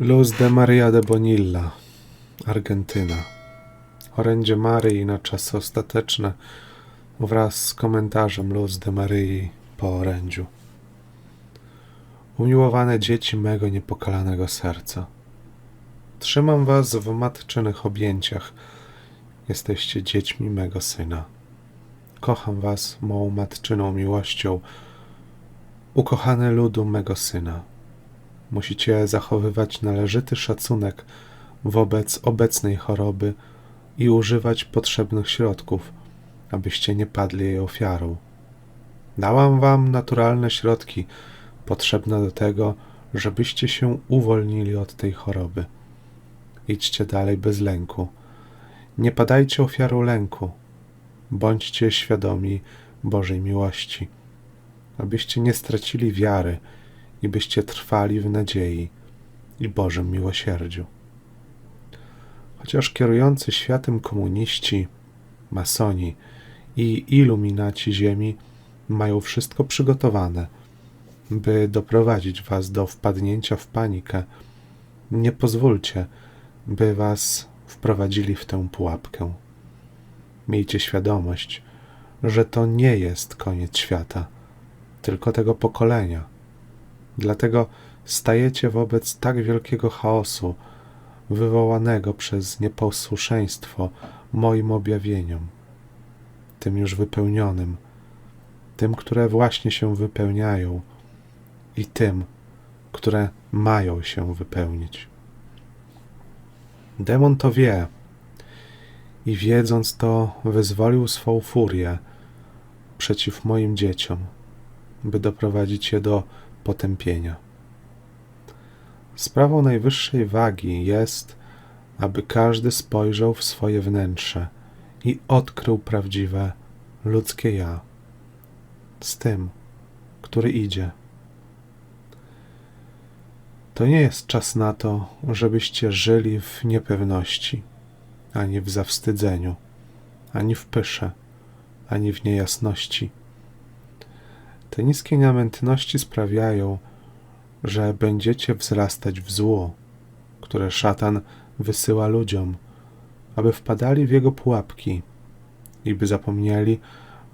Luz de Maria de Bonilla, Argentyna. Orędzie Maryi na czasy ostateczne wraz z komentarzem Luz de Maryi po orędziu. Umiłowane dzieci mego niepokalanego serca. Trzymam was w matczynych objęciach. Jesteście dziećmi mego syna. Kocham was mą matczyną miłością, ukochane ludu mego syna. Musicie zachowywać należyty szacunek wobec obecnej choroby i używać potrzebnych środków, abyście nie padli jej ofiarą. Dałam wam naturalne środki potrzebne do tego, żebyście się uwolnili od tej choroby. Idźcie dalej bez lęku. Nie padajcie ofiarą lęku. Bądźcie świadomi Bożej miłości, abyście nie stracili wiary i byście trwali w nadziei i Bożym miłosierdziu. Chociaż kierujący światem komuniści, masoni i iluminaci ziemi mają wszystko przygotowane, by doprowadzić was do wpadnięcia w panikę, nie pozwólcie, by was wprowadzili w tę pułapkę. Miejcie świadomość, że to nie jest koniec świata, tylko tego pokolenia. Dlatego stajecie wobec tak wielkiego chaosu, wywołanego przez nieposłuszeństwo moim objawieniom, tym już wypełnionym, tym, które właśnie się wypełniają i tym, które mają się wypełnić. Demon to wie i wiedząc to, wyzwolił swą furię przeciw moim dzieciom, by doprowadzić je do potępienia. Sprawą najwyższej wagi jest, aby każdy spojrzał w swoje wnętrze i odkrył prawdziwe ludzkie ja z tym, który idzie. To nie jest czas na to, żebyście żyli w niepewności, ani w zawstydzeniu, ani w pysze, ani w niejasności. Te niskie namiętności sprawiają, że będziecie wzrastać w zło, które szatan wysyła ludziom, aby wpadali w jego pułapki i by zapomnieli,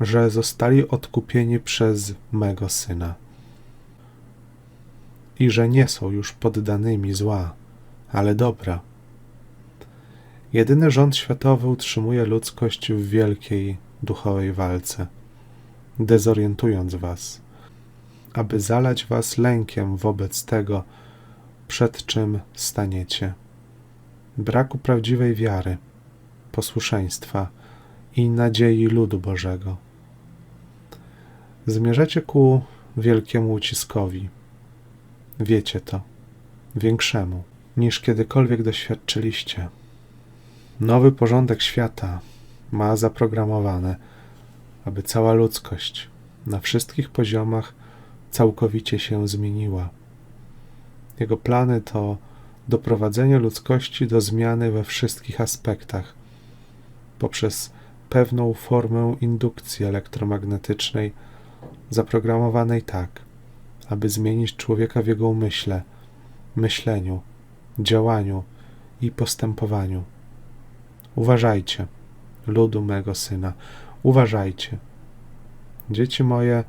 że zostali odkupieni przez mego syna i że nie są już poddanymi zła, ale dobra. Jedyny rząd światowy utrzymuje ludzkość w wielkiej duchowej walce, dezorientując was, aby zalać was lękiem wobec tego, przed czym staniecie. Braku prawdziwej wiary, posłuszeństwa i nadziei ludu Bożego. Zmierzacie ku wielkiemu uciskowi. Wiecie to, większemu niż kiedykolwiek doświadczyliście. Nowy porządek świata ma zaprogramowane, aby cała ludzkość na wszystkich poziomach całkowicie się zmieniła. Jego plany to doprowadzenie ludzkości do zmiany we wszystkich aspektach poprzez pewną formę indukcji elektromagnetycznej zaprogramowanej tak, aby zmienić człowieka w jego umyśle, myśleniu, działaniu i postępowaniu. Uważajcie, ludu mego syna, uważajcie. Dzieci moje,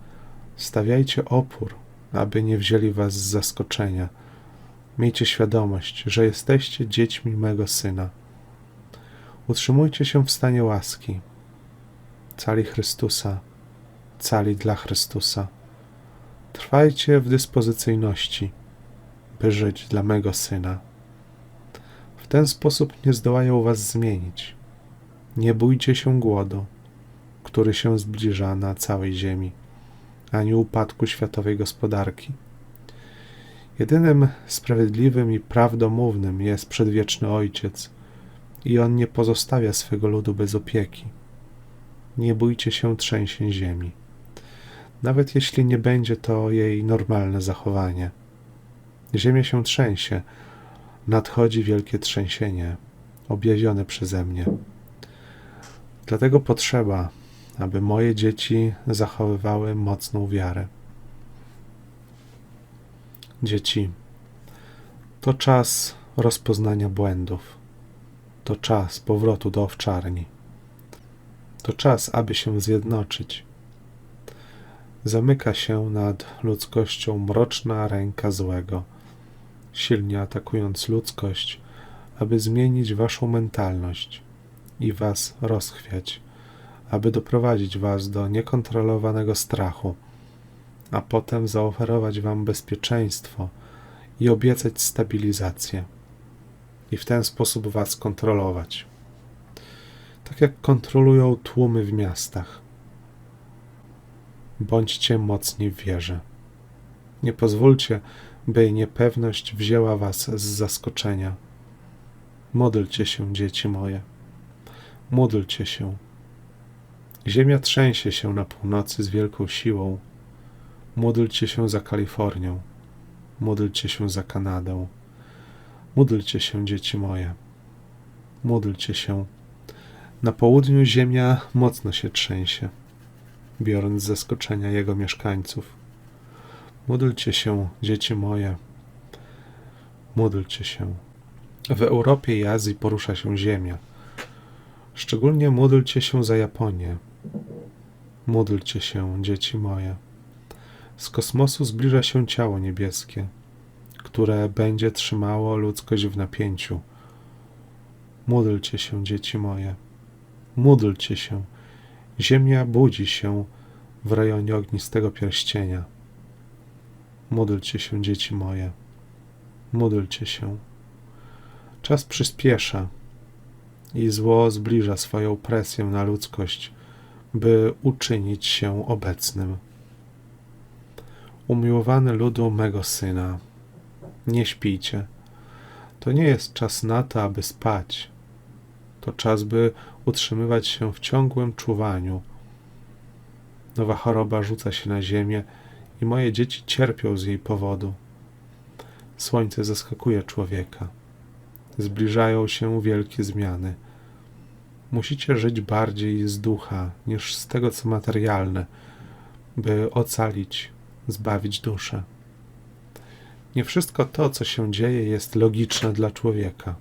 stawiajcie opór, aby nie wzięli was z zaskoczenia. Miejcie świadomość, że jesteście dziećmi mego syna. Utrzymujcie się w stanie łaski. Cali Chrystusa, cali dla Chrystusa. Trwajcie w dyspozycyjności, by żyć dla mego syna. W ten sposób nie zdołają was zmienić. Nie bójcie się głodu, który się zbliża na całej ziemi, ani upadku światowej gospodarki. Jedynym sprawiedliwym i prawdomównym jest przedwieczny Ojciec, i On nie pozostawia swego ludu bez opieki. Nie bójcie się trzęsień ziemi nawet jeśli nie będzie to jej normalne zachowanie. Ziemia się trzęsie, nadchodzi wielkie trzęsienie, objawione przeze mnie. Dlatego potrzeba, aby moje dzieci zachowywały mocną wiarę. Dzieci, To czas rozpoznania błędów. To czas powrotu do owczarni. To czas, aby się zjednoczyć. Zamyka się nad ludzkością mroczna ręka złego, silnie atakując ludzkość, aby zmienić waszą mentalność i was rozchwiać, aby doprowadzić was do niekontrolowanego strachu, a potem zaoferować wam bezpieczeństwo i obiecać stabilizację i w ten sposób was kontrolować. Tak jak kontrolują tłumy w miastach. Bądźcie mocni w wierze. Nie pozwólcie, by niepewność wzięła was z zaskoczenia. Módlcie się, dzieci moje. Módlcie się. Ziemia trzęsie się na północy z wielką siłą. Módlcie się za Kalifornią. Módlcie się za Kanadą. Módlcie się, dzieci moje. Módlcie się. Na południu ziemia mocno się trzęsie, biorąc z zaskoczenia jego mieszkańców. Módlcie się, dzieci moje. Módlcie się. W Europie i Azji porusza się ziemia. Szczególnie módlcie się za Japonię. Módlcie się, dzieci moje. Z kosmosu zbliża się ciało niebieskie które będzie trzymało ludzkość w napięciu. Módlcie się, dzieci moje. Módlcie się. Ziemia budzi się w rejonie ognistego pierścienia. Módlcie się, dzieci moje. Módlcie się. Czas przyspiesza i zło zbliża swoją presję na ludzkość, by uczynić się obecnym. Umiłowany ludu mego syna, nie śpijcie. To nie jest czas na to, aby spać. To czas, by utrzymywać się w ciągłym czuwaniu. Nowa choroba rzuca się na ziemię i moje dzieci cierpią z jej powodu. Słońce zaskakuje człowieka. Zbliżają się wielkie zmiany. Musicie żyć bardziej z ducha niż z tego, co materialne, by ocalić, zbawić duszę. Nie wszystko to, co się dzieje, jest logiczne dla człowieka.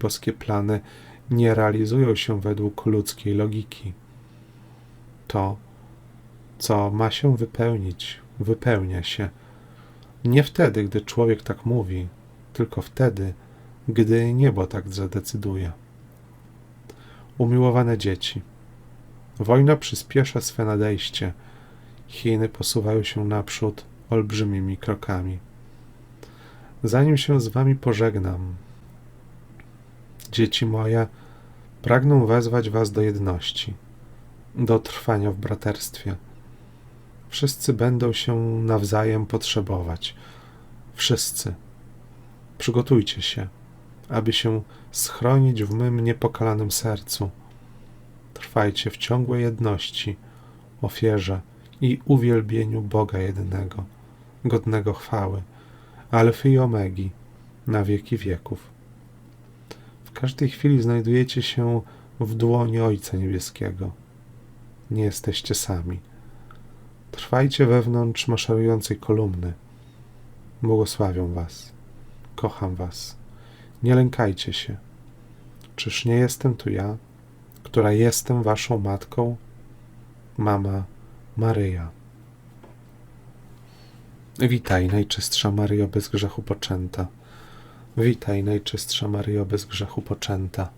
Boskie plany nie realizują się według ludzkiej logiki. To, co ma się wypełnić, wypełnia się. Nie wtedy, gdy człowiek tak mówi, tylko wtedy, gdy niebo tak zadecyduje. Umiłowane dzieci. Wojna przyspiesza swe nadejście. Chiny posuwają się naprzód olbrzymimi krokami zanim się z wami pożegnam. Dzieci moje, pragnę wezwać was do jedności, do trwania w braterstwie. Wszyscy będą się nawzajem potrzebować. Wszyscy. Przygotujcie się, aby się schronić w mym niepokalanym sercu. Trwajcie w ciągłej jedności, ofierze i uwielbieniu Boga jednego, godnego chwały Alfy i Omegi, na wieki wieków. W każdej chwili znajdujecie się w dłoni Ojca Niebieskiego. Nie jesteście sami. Trwajcie wewnątrz maszerującej kolumny. Błogosławią was. Kocham was. Nie lękajcie się. Czyż nie jestem tu ja, która jestem waszą matką? Mama Maryja. Witaj, najczystsza Maryjo bez grzechu poczęta. Witaj, najczystsza Maryjo bez grzechu poczęta.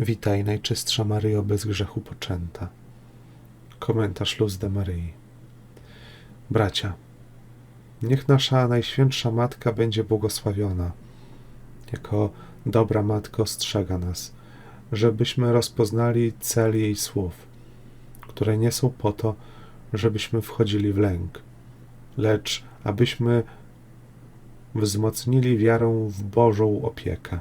Witaj, najczystsza Maryjo bez grzechu poczęta. Komentarz Luz de Maryi. Bracia, niech nasza Najświętsza Matka będzie błogosławiona. Jako dobra Matka ostrzega nas, żebyśmy rozpoznali cel jej słów, które nie są po to, żebyśmy wchodzili w lęk, lecz abyśmy wzmocnili wiarę w Bożą opiekę.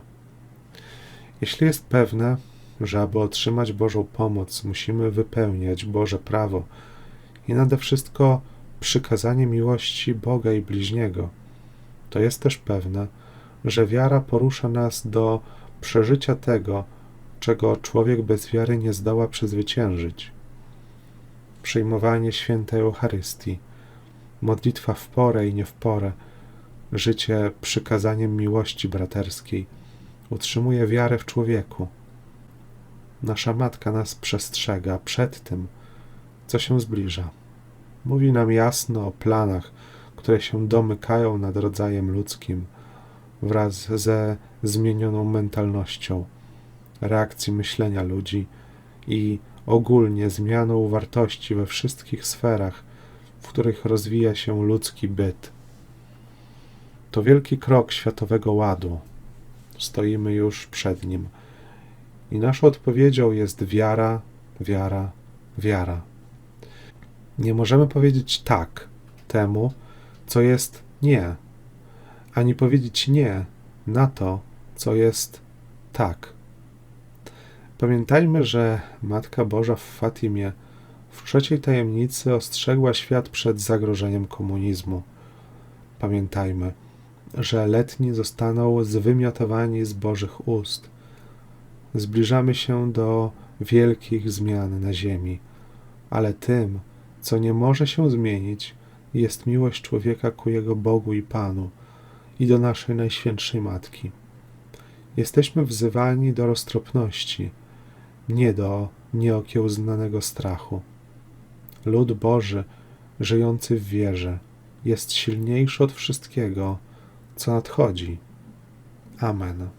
Jeśli jest pewne, że aby otrzymać Bożą pomoc, musimy wypełniać Boże prawo i nade wszystko przykazanie miłości Boga i bliźniego, to jest też pewne, że wiara porusza nas do przeżycia tego, czego człowiek bez wiary nie zdoła przezwyciężyć. Przyjmowanie świętej Eucharystii, modlitwa w porę i nie w porę, życie przykazaniem miłości braterskiej, utrzymuje wiarę w człowieku. Nasza matka nas przestrzega przed tym, co się zbliża. Mówi nam jasno o planach, które się domykają nad rodzajem ludzkim wraz ze zmienioną mentalnością, reakcji myślenia ludzi i ogólnie zmianą wartości we wszystkich sferach, w których rozwija się ludzki byt. To wielki krok światowego ładu. Stoimy już przed nim. I naszą odpowiedzią jest wiara, wiara, wiara. Nie możemy powiedzieć tak temu, co jest nie, ani powiedzieć nie na to, co jest tak. Pamiętajmy, że Matka Boża w Fatimie w trzeciej tajemnicy ostrzegła świat przed zagrożeniem komunizmu. Pamiętajmy, że letni zostaną zwymiotowani z Bożych ust. Zbliżamy się do wielkich zmian na Ziemi, ale tym, co nie może się zmienić, jest miłość człowieka ku jego Bogu i Panu i do naszej Najświętszej Matki. Jesteśmy wzywani do roztropności, nie do nieokiełznanego strachu. Lud Boży, żyjący w wierze, jest silniejszy od wszystkiego, co nadchodzi. Amen.